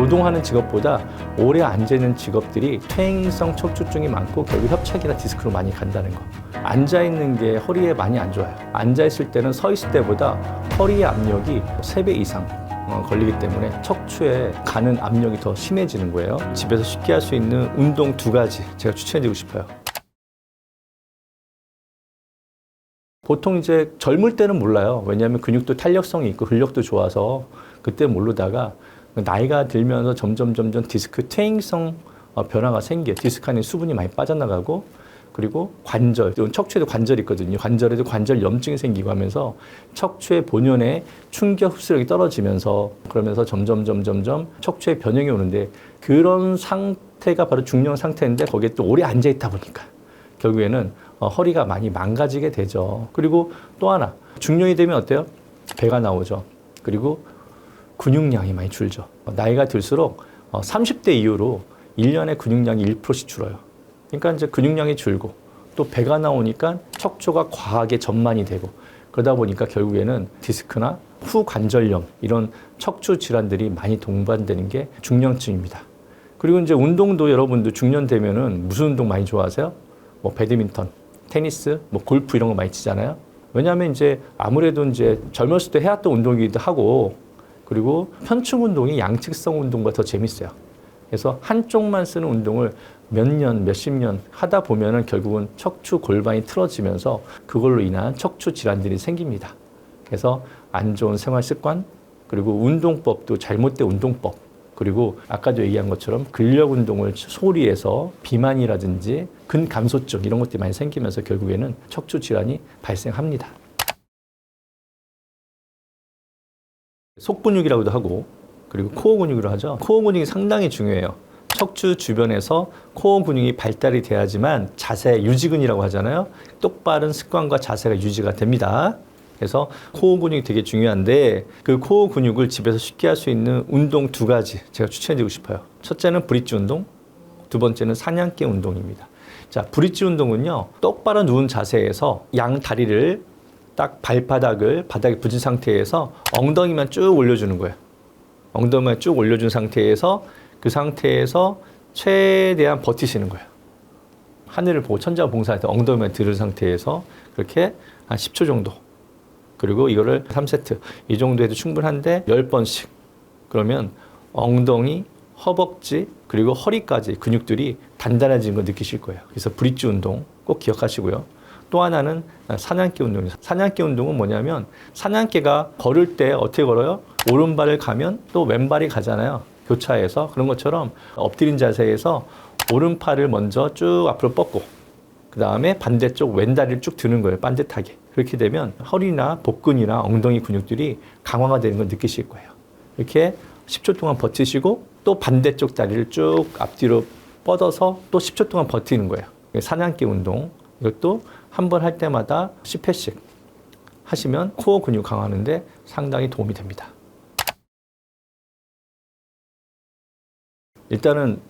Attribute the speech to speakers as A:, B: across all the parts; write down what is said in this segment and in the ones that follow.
A: 노동하는 직업보다 오래 앉아있는 직업들이 퇴행성 척추증이 많고 결국 협착이나 디스크로 많이 간다는 거. 앉아있는 게 허리에 많이 안 좋아요. 앉아있을 때는 서 있을 때보다 허리의 압력이 3배 이상 어, 걸리기 때문에 척추에 가는 압력이 더 심해지는 거예요. 집에서 쉽게 할 수 있는 운동 두 가지 제가 추천해드리고 싶어요. 보통 이제 젊을 때는 몰라요. 왜냐하면 근육도 탄력성이 있고 근력도 좋아서 그때 모르다가 나이가 들면서 점점 점점 디스크 퇴행성 어, 변화가 생겨. 디스크 안에 수분이 많이 빠져나가고 그리고 관절, 척추에도 관절이 있거든요. 관절에도 관절 염증이 생기고 하면서 척추의 본연의 충격 흡수력이 떨어지면서 그러면서 점점 점점 점 척추의 변형이 오는데 그런 상태가 바로 중년 상태인데 거기에 또 오래 앉아 있다 보니까 결국에는 어, 허리가 많이 망가지게 되죠. 그리고 또 하나 중년이 되면 어때요? 배가 나오죠. 그리고 근육량이 많이 줄죠. 어, 나이가 들수록 어, 30대 이후로 1년에 근육량이 1%씩 줄어요. 그러니까 이제 근육량이 줄고 또 배가 나오니까 척추가 과하게 전만이 되고 그러다 보니까 결국에는 디스크나 후관절염 이런 척추 질환들이 많이 동반되는 게 중년층입니다. 그리고 이제 운동도 여러분들 중년 되면은 무슨 운동 많이 좋아하세요? 뭐 배드민턴, 테니스, 뭐 골프 이런 거 많이 치잖아요. 왜냐하면 이제 아무래도 이제 젊었을 때 해왔던 운동이기도 하고 그리고 편충 운동이 양측성 운동보다 더 재밌어요. 그래서 한쪽만 쓰는 운동을 몇 년, 몇십 년 하다 보면은 결국은 척추 골반이 틀어지면서 그걸로 인한 척추 질환들이 생깁니다. 그래서 안 좋은 생활 습관, 그리고 운동법도 잘못된 운동법, 그리고 아까도 얘기한 것처럼 근력 운동을 소홀히 해서 비만이라든지 근감소증 이런 것들이 많이 생기면서 결국에는 척추 질환이 발생합니다. 속근육이라고도 하고 그리고 코어 근육이라고 하죠. 코어 근육이 상당히 중요해요. 척추 주변에서 코어 근육이 발달이 돼야지만 자세 유지근이라고 하잖아요. 똑바른 습관과 자세가 유지가 됩니다. 그래서 코어 근육이 되게 중요한데 그 코어 근육을 집에서 쉽게 할 수 있는 운동 두 가지 제가 추천해드리고 싶어요. 첫째는 브릿지 운동, 두 번째는 사냥개 운동입니다. 자, 브릿지 운동은요, 똑바로 누운 자세에서 양 다리를 딱 발바닥을 바닥에 붙인 상태에서 엉덩이만 쭉 올려주는 거예요. 엉덩이만 쭉 올려준 상태에서 그 상태에서 최대한 버티시는 거예요. 하늘을 보고 천장을 봉사할 때 엉덩이만 들은 상태에서 그렇게 한 10초 정도. 그리고 이거를 3세트. 이 정도 해도 충분한데 10번씩. 그러면 엉덩이, 허벅지, 그리고 허리까지 근육들이 단단해지는 걸 느끼실 거예요. 그래서 브릿지 운동 꼭 기억하시고요. 또 하나는 사냥개 운동이에요. 사냥개 운동은 뭐냐면 사냥개가 걸을 때 어떻게 걸어요? 오른발을 가면 또 왼발이 가잖아요. 교차해서 그런 것처럼 엎드린 자세에서 오른팔을 먼저 쭉 앞으로 뻗고 그 다음에 반대쪽 왼다리를 쭉 드는 거예요. 반듯하게. 그렇게 되면 허리나 복근이나 엉덩이 근육들이 강화가 되는 걸 느끼실 거예요. 이렇게 10초 동안 버티시고 또 반대쪽 다리를 쭉 앞뒤로 뻗어서 또 10초 동안 버티는 거예요. 사냥개 운동. 이것도 한 번 할 때마다 10회씩 하시면 코어 근육 강화하는데 상당히 도움이 됩니다. 일단은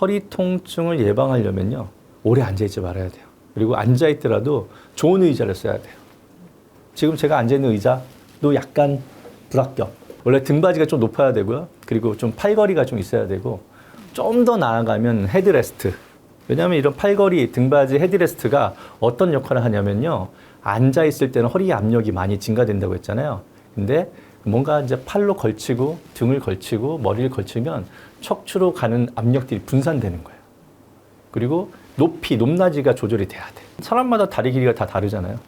A: 허리 통증을 예방하려면요. 오래 앉아있지 말아야 돼요. 그리고 앉아있더라도 좋은 의자를 써야 돼요. 지금 제가 앉아있는 의자도 약간 불합격. 원래 등받이가 좀 높아야 되고요. 그리고 좀 팔걸이가 좀 있어야 되고 좀 더 나아가면 헤드레스트. 왜냐하면 이런 팔걸이, 등받이 헤드레스트가 어떤 역할을 하냐면요. 앉아 있을 때는 허리 압력이 많이 증가된다고 했잖아요. 근데 뭔가 이제 팔로 걸치고 등을 걸치고 머리를 걸치면 척추로 가는 압력들이 분산되는 거예요. 그리고 높이, 높낮이가 조절이 돼야 돼. 사람마다 다리 길이가 다 다르잖아요.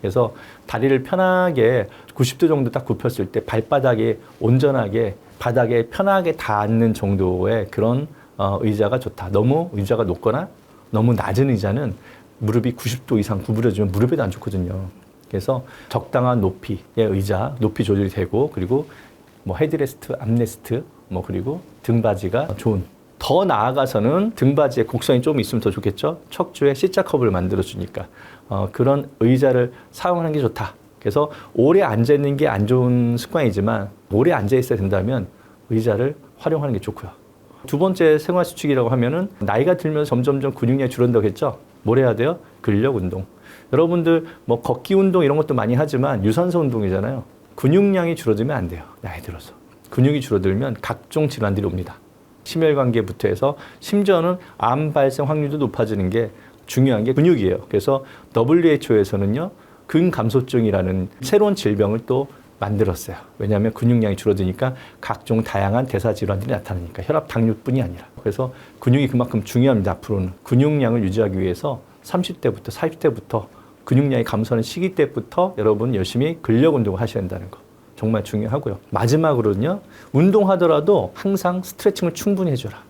A: 그래서 다리를 편하게 90도 정도 딱 굽혔을 때 발바닥에 온전하게 바닥에 편하게 닿는 정도의 그런 어, 의자가 좋다. 너무 의자가 높거나 너무 낮은 의자는 무릎이 90도 이상 구부려지면 무릎에도 안 좋거든요. 그래서 적당한 높이의 의자, 높이 조절이 되고 그리고 뭐 헤드레스트, 암레스트, 뭐 그리고 등받이가 좋은. 더 나아가서는 등받이에 곡선이 좀 있으면 더 좋겠죠. 척추에 C자 컵을 만들어 주니까 어, 그런 의자를 사용하는 게 좋다. 그래서 오래 앉아 있는 게 안 좋은 습관이지만 오래 앉아 있어야 된다면 의자를 활용하는 게 좋고요. 두 번째 생활 수칙이라고 하면은 나이가 들면서 점점점 근육량이 줄어든다고 했죠. 뭘 해야 돼요? 근력 운동. 여러분들 뭐 걷기 운동 이런 것도 많이 하지만 유산소 운동이잖아요. 근육량이 줄어들면 안 돼요. 나이 들어서. 근육이 줄어들면 각종 질환들이 옵니다. 심혈관계부터 해서 심지어는 암 발생 확률도 높아지는 게 중요한 게 근육이에요. 그래서 WHO에서는요, 근감소증이라는 새로운 질병을 또 만들었어요. 왜냐하면 근육량이 줄어드니까 각종 다양한 대사 질환들이 나타나니까 혈압, 당뇨뿐이 아니라. 그래서 근육이 그만큼 중요합니다. 앞으로는 근육량을 유지하기 위해서 30대부터 40대부터 근육량이 감소하는 시기 때부터 여러분 열심히 근력 운동을 하셔야 된다는 거. 정말 중요하고요. 마지막으로는요, 운동하더라도 항상 스트레칭을 충분히 해줘라.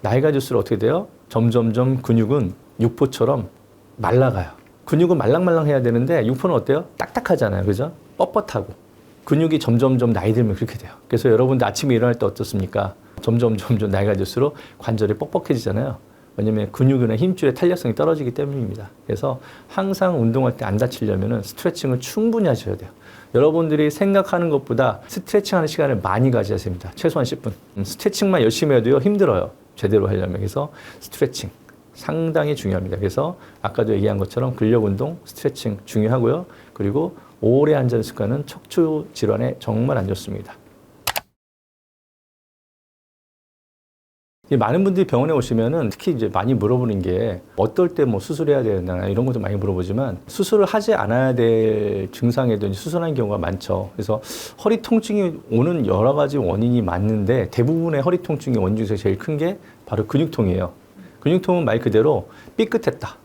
A: 나이가 들수록 어떻게 돼요? 점점점 근육은 육포처럼 말라가요. 근육은 말랑말랑 해야 되는데 육포는 어때요? 딱딱하잖아요. 그죠? 뻣뻣하고. 근육이 점점점 나이 들면 그렇게 돼요. 그래서 여러분들 아침에 일어날 때 어떻습니까? 점점 점점 나이가 들수록 관절이 뻑뻑해지잖아요. 왜냐면 근육이나 힘줄의 탄력성이 떨어지기 때문입니다. 그래서 항상 운동할 때 안 다치려면 스트레칭을 충분히 하셔야 돼요. 여러분들이 생각하는 것보다 스트레칭 하는 시간을 많이 가져야 됩니다. 최소한 10분. 음, 스트레칭만 열심히 해도요, 힘들어요. 제대로 하려면. 그래서 스트레칭 상당히 중요합니다. 그래서 아까도 얘기한 것처럼 근력 운동, 스트레칭 중요하고요. 그리고 오래 앉은 습관은 척추 질환에 정말 안 좋습니다. 이 많은 분들이 병원에 오시면은 특히 이제 많이 물어보는 게 어떨 때 뭐 수술해야 되나 이런 것도 많이 물어보지만 수술을 하지 않아야 될 증상에도 수술하는 경우가 많죠. 그래서 허리 통증이 오는 여러 가지 원인이 많은데 대부분의 허리 통증의 원인 중에서 제일 큰 게 바로 근육통이에요. 근육통은 말 그대로 삐끗했다.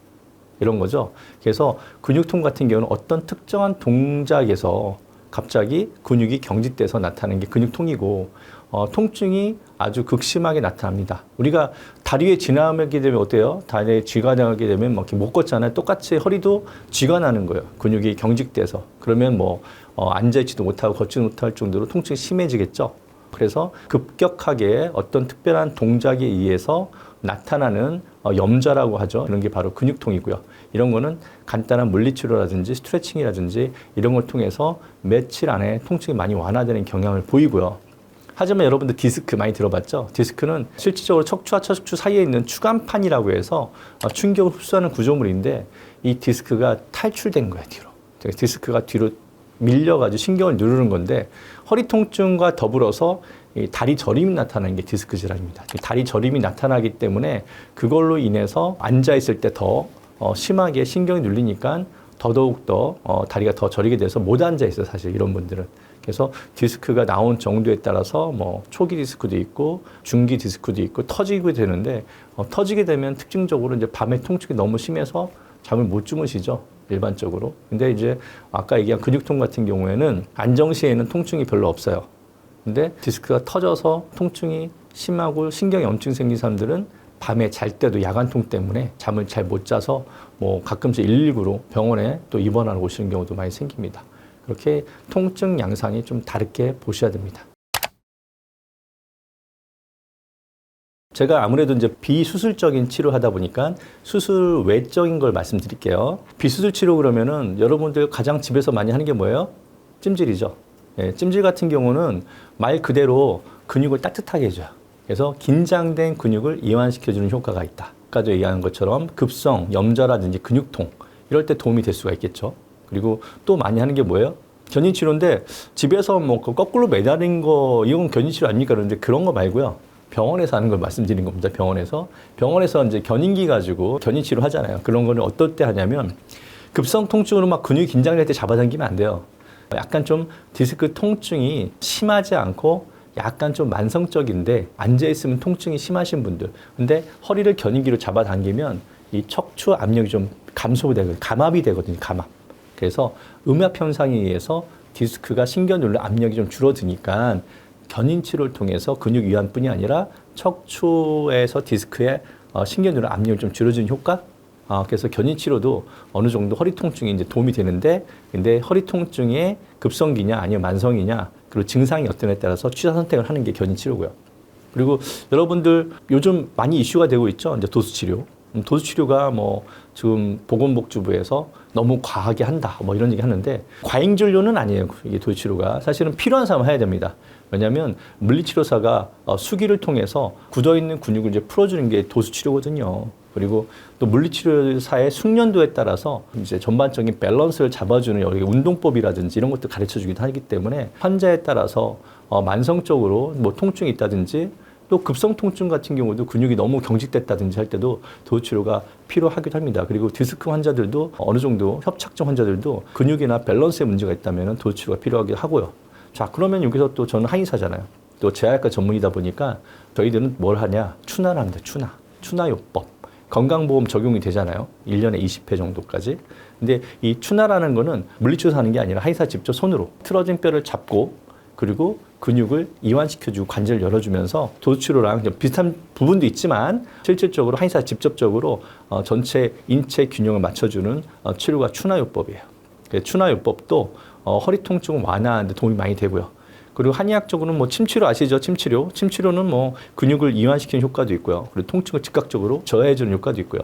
A: 이런 거죠. 그래서 근육통 같은 경우는 어떤 특정한 동작에서 갑자기 근육이 경직돼서 나타나는 게 근육통이고 어, 통증이 아주 극심하게 나타납니다. 우리가 다리에 지나게 되면 어때요? 다리에 쥐가 나게 되면 막 이렇게 못 걷잖아요. 똑같이 허리도 쥐가 나는 거예요. 근육이 경직돼서. 그러면 뭐 어, 앉아있지도 못하고 걷지 못할 정도로 통증이 심해지겠죠. 그래서 급격하게 어떤 특별한 동작에 의해서 나타나는 어, 염좌라고 하죠. 그런 게 바로 근육통이고요. 이런 거는 간단한 물리치료라든지 스트레칭이라든지 이런 걸 통해서 며칠 안에 통증이 많이 완화되는 경향을 보이고요. 하지만 여러분들 디스크 많이 들어봤죠? 디스크는 실질적으로 척추와 척추 사이에 있는 추간판이라고 해서 어, 충격을 흡수하는 구조물인데 이 디스크가 탈출된 거야 뒤로. 디스크가 뒤로 밀려가지고 신경을 누르는 건데 허리 통증과 더불어서 이 다리 저림이 나타나는 게 디스크 질환입니다. 이 다리 저림이 나타나기 때문에 그걸로 인해서 앉아 있을 때더 어, 심하게 신경이 눌리니까 더더욱 더 어, 다리가 더 저리게 돼서 못 앉아 있어요. 사실 이런 분들은. 그래서 디스크가 나온 정도에 따라서 뭐 초기 디스크도 있고 중기 디스크도 있고 터지게 되는데 어, 터지게 되면 특징적으로 이제 밤에 통증이 너무 심해서 잠을 못 주무시죠. 일반적으로. 근데 이제 아까 얘기한 근육통 같은 경우에는 안정 시에는 통증이 별로 없어요. 근데 디스크가 터져서 통증이 심하고 신경이 염증 생긴 사람들은 밤에 잘 때도 야간통 때문에 잠을 잘 못 자서 뭐 가끔씩 119로 병원에 또 입원하러 오시는 경우도 많이 생깁니다. 그렇게 통증 양상이 좀 다르게 보셔야 됩니다. 제가 아무래도 이제 비수술적인 치료하다 보니까 수술 외적인 걸 말씀드릴게요. 비수술 치료 그러면은 여러분들 가장 집에서 많이 하는 게 뭐예요? 찜질이죠. 예, 찜질 같은 경우는 말 그대로 근육을 따뜻하게 해줘요. 그래서 긴장된 근육을 이완시켜주는 효과가 있다. 아까도 얘기한 것처럼 급성, 염좌라든지 근육통 이럴 때 도움이 될 수가 있겠죠. 그리고 또 많이 하는 게 뭐예요? 견인 치료인데 집에서 뭐 거꾸로 매달린 거 이건 견인 치료 아닙니까? 그런데 그런 거 말고요. 병원에서 하는 걸 말씀드린 겁니다. 병원에서 병원에서 이제 견인기 가지고 견인 치료 하잖아요. 그런 거는 어떨 때 하냐면 급성 통증으로 막 근육이 긴장될 때 잡아당기면 안 돼요. 약간 좀 디스크 통증이 심하지 않고 약간 좀 만성적인데 앉아 있으면 통증이 심하신 분들. 근데 허리를 견인기로 잡아당기면 이 척추 압력이 좀 감소되고 감압이 되거든요. 감압. 그래서 음압 현상에 의해서 디스크가 신경 눌러 압력이 좀 줄어드니까 견인 치료를 통해서 근육 이완뿐이 아니라 척추에서 디스크에 어, 신경 눌러 압력을 좀 줄여주는 효과. 아, 그래서 견인 치료도 어느 정도 허리 통증에 이제 도움이 되는데, 근데 허리 통증의 급성기냐 아니면 만성이냐 그리고 증상이 어떤에 따라서 취사 선택을 하는 게 견인 치료고요. 그리고 여러분들 요즘 많이 이슈가 되고 있죠. 이제 도수 치료. 음, 도수 치료가 뭐 지금 보건복지부에서 너무 과하게 한다 뭐 이런 얘기 하는데 과잉 진료는 아니에요. 이게 도수 치료가 사실은 필요한 사람 해야 됩니다. 왜냐하면 물리치료사가 어, 수기를 통해서 굳어 있는 근육을 이제 풀어주는 게 도수 치료거든요. 그리고 또 물리치료사의 숙련도에 따라서 이제 전반적인 밸런스를 잡아주는 여기 운동법이라든지 이런 것도 가르쳐 주기도 하기 때문에 환자에 따라서 어, 만성적으로 뭐 통증이 있다든지 또 급성 통증 같은 경우도 근육이 너무 경직됐다든지 할 때도 도치료가 필요하기도 합니다. 그리고 디스크 환자들도 어느 정도 협착증 환자들도 근육이나 밸런스에 문제가 있다면 도치료가 필요하기도 하고요. 자, 그러면 여기서 또 저는 한의사잖아요. 또 제약과 전문이다 보니까 저희들은 뭘 하냐? 추나를 합니다. 추나. 추나 요법. 건강보험 적용이 되잖아요. 1년에 20회 정도까지. 근데 이 추나라는 거는 물리치료사 하는 게 아니라 한의사 직접 손으로 틀어진 뼈를 잡고 그리고 근육을 이완시켜주고 관절을 열어주면서 도치료랑 좀 비슷한 부분도 있지만 실질적으로 한의사 직접적으로 어, 전체 인체 균형을 맞춰주는 어, 치료가 추나요법이에요. 그 추나요법도 어, 허리 통증을 완화하는 데 도움이 많이 되고요. 그리고 한의학적으로는 뭐 침치료 아시죠? 침치료. 침치료는 뭐 근육을 이완시키는 효과도 있고요. 그리고 통증을 즉각적으로 저해주는 효과도 있고요.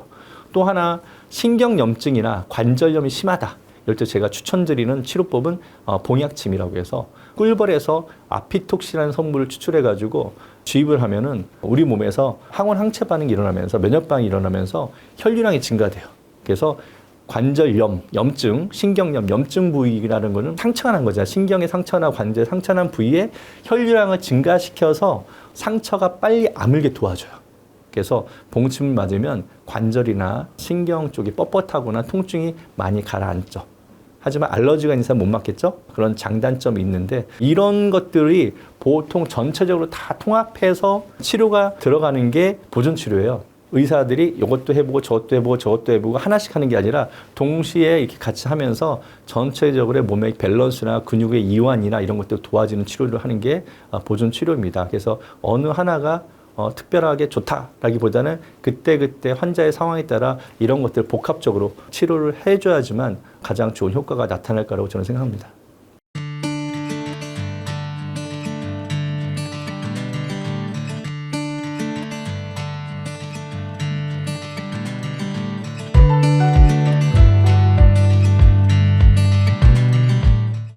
A: 또 하나 신경염증이나 관절염이 심하다. 이럴 때 제가 추천드리는 치료법은 어, 봉약침이라고 해서 꿀벌에서 아피톡시라는 성분을 추출해 가지고 주입을 하면은 우리 몸에서 항원 항체 반응이 일어나면서 면역 반응이 일어나면서 혈류량이 증가돼요. 그래서 관절염, 염증, 신경염, 염증 부위라는 거는 상처가 난 거잖아요. 신경의 상처나 관절 상처 난 부위에 혈류량을 증가시켜서 상처가 빨리 아물게 도와줘요. 그래서 봉침을 맞으면 관절이나 신경 쪽이 뻣뻣하거나 통증이 많이 가라앉죠. 하지만 알러지가 있는 사람 못 맞겠죠? 그런 장단점이 있는데 이런 것들이 보통 전체적으로 다 통합해서 치료가 들어가는 게 보존 치료예요. 의사들이 이것도 해보고 저것도 해보고 저것도 해보고 하나씩 하는 게 아니라 동시에 이렇게 같이 하면서 전체적으로 몸의 밸런스나 근육의 이완이나 이런 것들 도와주는 치료를 하는 게 어, 보존 치료입니다. 그래서 어느 하나가 어, 특별하게 좋다라기보다는 그때그때 환자의 상황에 따라 이런 것들 복합적으로 치료를 해줘야지만 가장 좋은 효과가 나타날 거라고 저는 생각합니다.